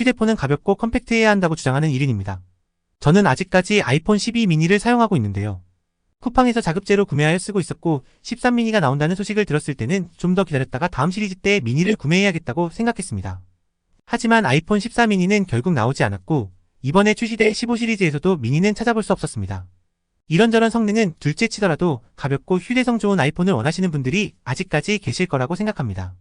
휴대폰은 가볍고 컴팩트해야 한다고 주장하는 1인입니다. 저는 아직까지 아이폰 12 미니를 사용하고 있는데요. 쿠팡에서 자급제로 구매하여 쓰고 있었고 13 미니가 나온다는 소식을 들었을 때는 좀 더 기다렸다가 다음 시리즈 때 미니를 구매해야겠다고 생각했습니다. 하지만 아이폰 14 미니는 결국 나오지 않았고 이번에 출시될 15 시리즈에서도 미니는 찾아볼 수 없었습니다. 이런저런 성능은 둘째 치더라도 가볍고 휴대성 좋은 아이폰을 원하시는 분들이 아직까지 계실 거라고 생각합니다.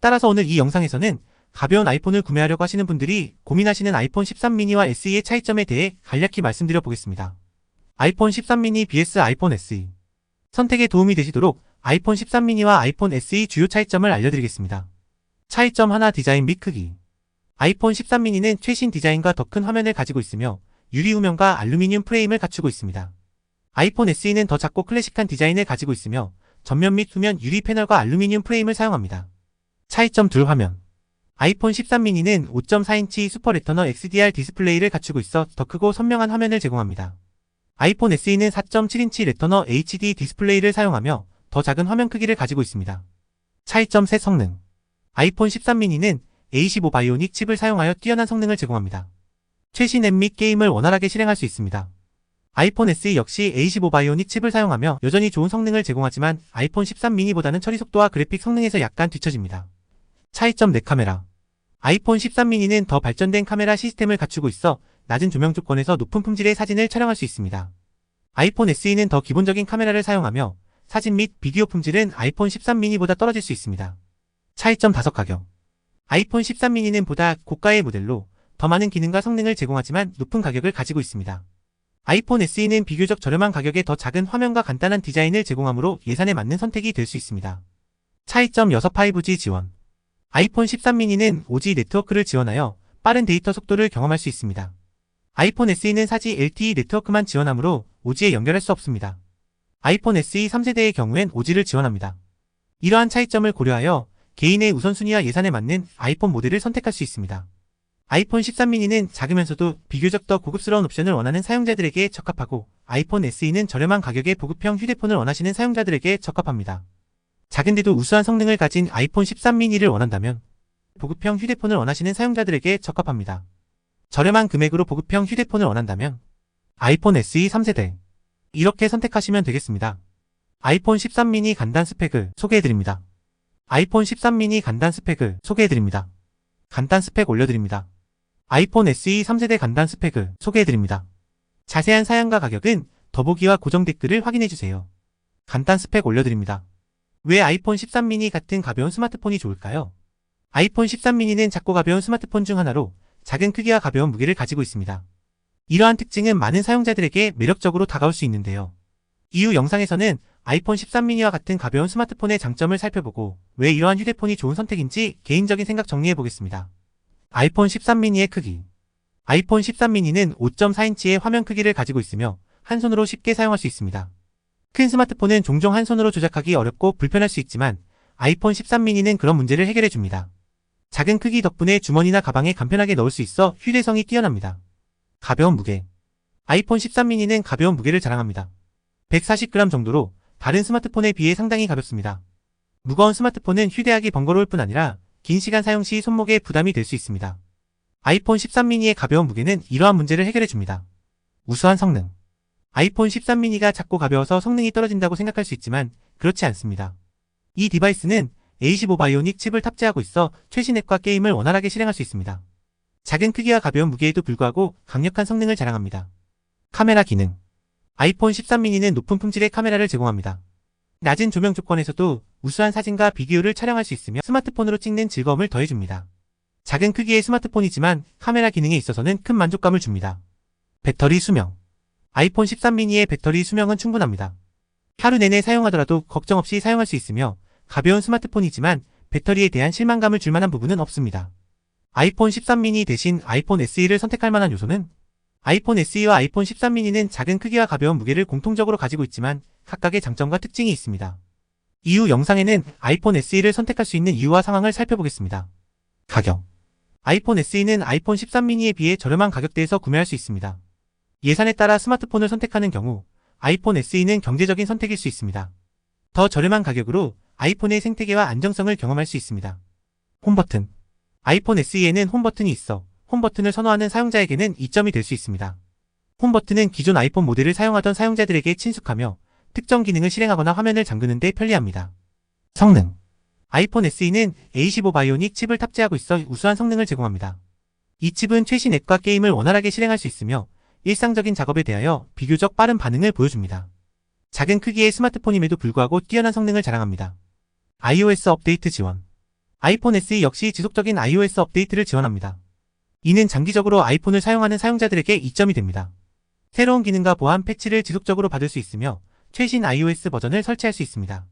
따라서 오늘 이 영상에서는 가벼운 아이폰을 구매하려고 하시는 분들이 고민하시는 아이폰 13 미니와 SE의 차이점에 대해 간략히 말씀드려 보겠습니다. 아이폰 13 미니 vs 아이폰 SE 선택에 도움이 되시도록 아이폰 13 미니와 아이폰 SE 주요 차이점을 알려드리겠습니다. 차이점 하나 디자인 및 크기 아이폰 13 미니는 최신 디자인과 더 큰 화면을 가지고 있으며 유리 후면과 알루미늄 프레임을 갖추고 있습니다. 아이폰 SE는 더 작고 클래식한 디자인을 가지고 있으며 전면 및 후면 유리 패널과 알루미늄 프레임을 사용합니다. 차이점 둘 화면 아이폰 13 미니는 5.4인치 슈퍼 레터너 XDR 디스플레이를 갖추고 있어 더 크고 선명한 화면을 제공합니다. 아이폰 SE는 4.7인치 레터너 HD 디스플레이를 사용하며 더 작은 화면 크기를 가지고 있습니다. 차이점 셋 성능 아이폰 13 미니는 A15 바이오닉 칩을 사용하여 뛰어난 성능을 제공합니다. 최신 앱 및 게임을 원활하게 실행할 수 있습니다. 아이폰 SE 역시 A15 바이오닉 칩을 사용하며 여전히 좋은 성능을 제공하지만 아이폰 13 미니보다는 처리 속도와 그래픽 성능에서 약간 뒤처집니다. 차이점 4카메라 아이폰 13 미니는 더 발전된 카메라 시스템을 갖추고 있어 낮은 조명 조건에서 높은 품질의 사진을 촬영할 수 있습니다. 아이폰 SE는 더 기본적인 카메라를 사용하며 사진 및 비디오 품질은 아이폰 13 미니보다 떨어질 수 있습니다. 차이점 5 가격 아이폰 13 미니는 보다 고가의 모델로 더 많은 기능과 성능을 제공하지만 높은 가격을 가지고 있습니다. 아이폰 SE는 비교적 저렴한 가격에 더 작은 화면과 간단한 디자인을 제공하므로 예산에 맞는 선택이 될 수 있습니다. 차이점 6 5G 지원 아이폰 13 미니는 5G 네트워크를 지원하여 빠른 데이터 속도를 경험할 수 있습니다. 아이폰 SE는 4G LTE 네트워크만 지원하므로 5G에 연결할 수 없습니다. 아이폰 SE 3세대의 경우엔 5G를 지원합니다. 이러한 차이점을 고려하여 개인의 우선순위와 예산에 맞는 아이폰 모델을 선택할 수 있습니다. 아이폰 13 미니는 작으면서도 비교적 더 고급스러운 옵션을 원하는 사용자들에게 적합하고 아이폰 SE는 저렴한 가격의 보급형 휴대폰을 원하시는 사용자들에게 적합합니다. 작은데도 우수한 성능을 가진 아이폰 13 미니를 원한다면 보급형 휴대폰을 원하시는 사용자들에게 적합합니다. 저렴한 금액으로 보급형 휴대폰을 원한다면 아이폰 SE 3세대 이렇게 선택하시면 되겠습니다. 아이폰 13 미니 간단 스펙을 소개해드립니다. 아이폰 13 미니 간단 스펙을 소개해드립니다. 간단 스펙 올려드립니다. 아이폰 SE 3세대 간단 스펙을 소개해드립니다. 자세한 사양과 가격은 더보기와 고정 댓글을 확인해주세요. 간단 스펙 올려드립니다. 왜 아이폰 13 미니 같은 가벼운 스마트폰이 좋을까요? 아이폰 13 미니는 작고 가벼운 스마트폰 중 하나로 작은 크기와 가벼운 무게를 가지고 있습니다. 이러한 특징은 많은 사용자들에게 매력적으로 다가올 수 있는데요. 이후 영상에서는 아이폰 13 미니와 같은 가벼운 스마트폰의 장점을 살펴보고 왜 이러한 휴대폰이 좋은 선택인지 개인적인 생각 정리해 보겠습니다. 아이폰 13 미니의 크기 아이폰 13 미니는 5.4인치의 화면 크기를 가지고 있으며 한 손으로 쉽게 사용할 수 있습니다. 큰 스마트폰은 종종 한 손으로 조작하기 어렵고 불편할 수 있지만 아이폰 13 미니는 그런 문제를 해결해 줍니다. 작은 크기 덕분에 주머니나 가방에 간편하게 넣을 수 있어 휴대성이 뛰어납니다. 가벼운 무게 아이폰 13 미니는 가벼운 무게를 자랑합니다. 140g 정도로 다른 스마트폰에 비해 상당히 가볍습니다. 무거운 스마트폰은 휴대하기 번거로울 뿐 아니라 긴 시간 사용 시 손목에 부담이 될 수 있습니다. 아이폰 13 미니의 가벼운 무게는 이러한 문제를 해결해 줍니다. 우수한 성능 아이폰 13 미니가 작고 가벼워서 성능이 떨어진다고 생각할 수 있지만 그렇지 않습니다. 이 디바이스는 A15 바이오닉 칩을 탑재하고 있어 최신 앱과 게임을 원활하게 실행할 수 있습니다. 작은 크기와 가벼운 무게에도 불구하고 강력한 성능을 자랑합니다. 카메라 기능 아이폰 13 미니는 높은 품질의 카메라를 제공합니다. 낮은 조명 조건에서도 우수한 사진과 비디오를 촬영할 수 있으며 스마트폰으로 찍는 즐거움을 더해줍니다. 작은 크기의 스마트폰이지만 카메라 기능에 있어서는 큰 만족감을 줍니다. 배터리 수명 아이폰 13 미니의 배터리 수명은 충분합니다. 하루 내내 사용하더라도 걱정 없이 사용할 수 있으며 가벼운 스마트폰이지만 배터리에 대한 실망감을 줄 만한 부분은 없습니다. 아이폰 13 미니 대신 아이폰 SE를 선택할 만한 요소는 아이폰 SE와 아이폰 13 미니는 작은 크기와 가벼운 무게를 공통적으로 가지고 있지만 각각의 장점과 특징이 있습니다. 이후 영상에는 아이폰 SE를 선택할 수 있는 이유와 상황을 살펴보겠습니다. 가격 아이폰 SE는 아이폰 13 미니에 비해 저렴한 가격대에서 구매할 수 있습니다. 예산에 따라 스마트폰을 선택하는 경우 아이폰 SE는 경제적인 선택일 수 있습니다. 더 저렴한 가격으로 아이폰의 생태계와 안정성을 경험할 수 있습니다. 홈 버튼 아이폰 SE에는 홈 버튼이 있어 홈 버튼을 선호하는 사용자에게는 이점이 될 수 있습니다. 홈 버튼은 기존 아이폰 모델을 사용하던 사용자들에게 친숙하며 특정 기능을 실행하거나 화면을 잠그는 데 편리합니다. 성능 아이폰 SE는 A15 바이오닉 칩을 탑재하고 있어 우수한 성능을 제공합니다. 이 칩은 최신 앱과 게임을 원활하게 실행할 수 있으며 일상적인 작업에 대하여 비교적 빠른 반응을 보여줍니다. 작은 크기의 스마트폰임에도 불구하고 뛰어난 성능을 자랑합니다. iOS 업데이트 지원 아이폰 SE 역시 지속적인 iOS 업데이트를 지원합니다. 이는 장기적으로 아이폰을 사용하는 사용자들에게 이점이 됩니다. 새로운 기능과 보안 패치를 지속적으로 받을 수 있으며 최신 iOS 버전을 설치할 수 있습니다.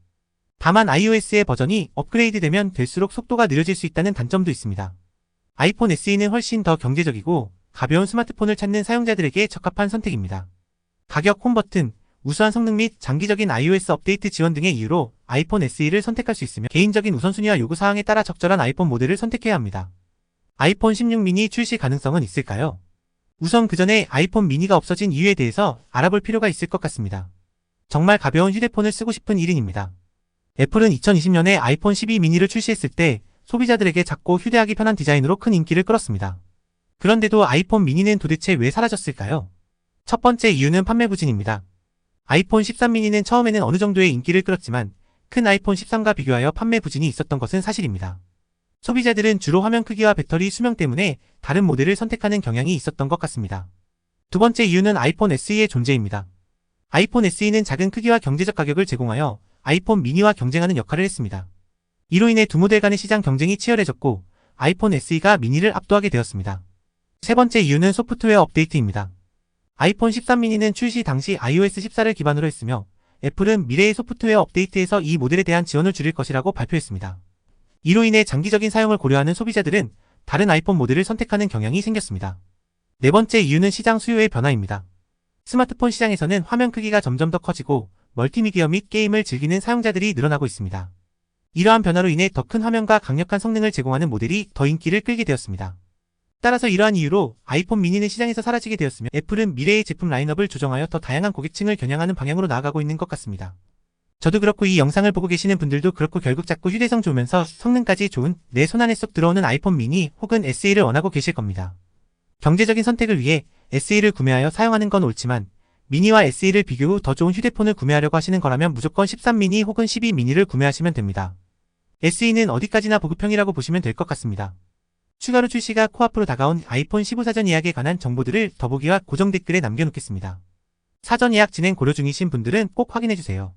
다만 iOS의 버전이 업그레이드되면 될수록 속도가 느려질 수 있다는 단점도 있습니다. 아이폰 SE는 훨씬 더 경제적이고 가벼운 스마트폰을 찾는 사용자들에게 적합한 선택입니다. 가격 홈 버튼, 우수한 성능 및 장기적인 iOS 업데이트 지원 등의 이유로 아이폰 SE를 선택할 수 있으며 개인적인 우선순위와 요구사항에 따라 적절한 아이폰 모델을 선택해야 합니다. 아이폰 16 미니 출시 가능성은 있을까요? 우선 그 전에 아이폰 미니가 없어진 이유에 대해서 알아볼 필요가 있을 것 같습니다. 정말 가벼운 휴대폰을 쓰고 싶은 1인입니다. 애플은 2020년에 아이폰 12 미니를 출시했을 때 소비자들에게 작고 휴대하기 편한 디자인으로 큰 인기를 끌었습니다. 그런데도 아이폰 미니는 도대체 왜 사라졌을까요? 첫 번째 이유는 판매 부진입니다. 아이폰 13 미니는 처음에는 어느 정도의 인기를 끌었지만 큰 아이폰 13과 비교하여 판매 부진이 있었던 것은 사실입니다. 소비자들은 주로 화면 크기와 배터리 수명 때문에 다른 모델을 선택하는 경향이 있었던 것 같습니다. 두 번째 이유는 아이폰 SE의 존재입니다. 아이폰 SE는 작은 크기와 경제적 가격을 제공하여 아이폰 미니와 경쟁하는 역할을 했습니다. 이로 인해 두 모델 간의 시장 경쟁이 치열해졌고 아이폰 SE가 미니를 압도하게 되었습니다. 세 번째 이유는 소프트웨어 업데이트입니다. 아이폰 13 미니는 출시 당시 iOS 14를 기반으로 했으며 애플은 미래의 소프트웨어 업데이트에서 이 모델에 대한 지원을 줄일 것이라고 발표했습니다. 이로 인해 장기적인 사용을 고려하는 소비자들은 다른 아이폰 모델을 선택하는 경향이 생겼습니다. 네 번째 이유는 시장 수요의 변화입니다. 스마트폰 시장에서는 화면 크기가 점점 더 커지고 멀티미디어 및 게임을 즐기는 사용자들이 늘어나고 있습니다. 이러한 변화로 인해 더 큰 화면과 강력한 성능을 제공하는 모델이 더 인기를 끌게 되었습니다. 따라서 이러한 이유로 아이폰 미니는 시장에서 사라지게 되었으며 애플은 미래의 제품 라인업을 조정하여 더 다양한 고객층을 겨냥하는 방향으로 나아가고 있는 것 같습니다. 저도 그렇고 이 영상을 보고 계시는 분들도 그렇고 결국 자꾸 휴대성 좋으면서 성능까지 좋은 내 손안에 쏙 들어오는 아이폰 미니 혹은 SE를 원하고 계실 겁니다. 경제적인 선택을 위해 SE를 구매하여 사용하는 건 옳지만 미니와 SE를 비교 후 더 좋은 휴대폰을 구매하려고 하시는 거라면 무조건 13 미니 혹은 12 미니를 구매하시면 됩니다. SE는 어디까지나 보급형이라고 보시면 될 것 같습니다. 추가로 출시가 코앞으로 다가온 아이폰 15 사전 예약에 관한 정보들을 더보기와 고정 댓글에 남겨놓겠습니다. 사전 예약 진행 고려 중이신 분들은 꼭 확인해주세요.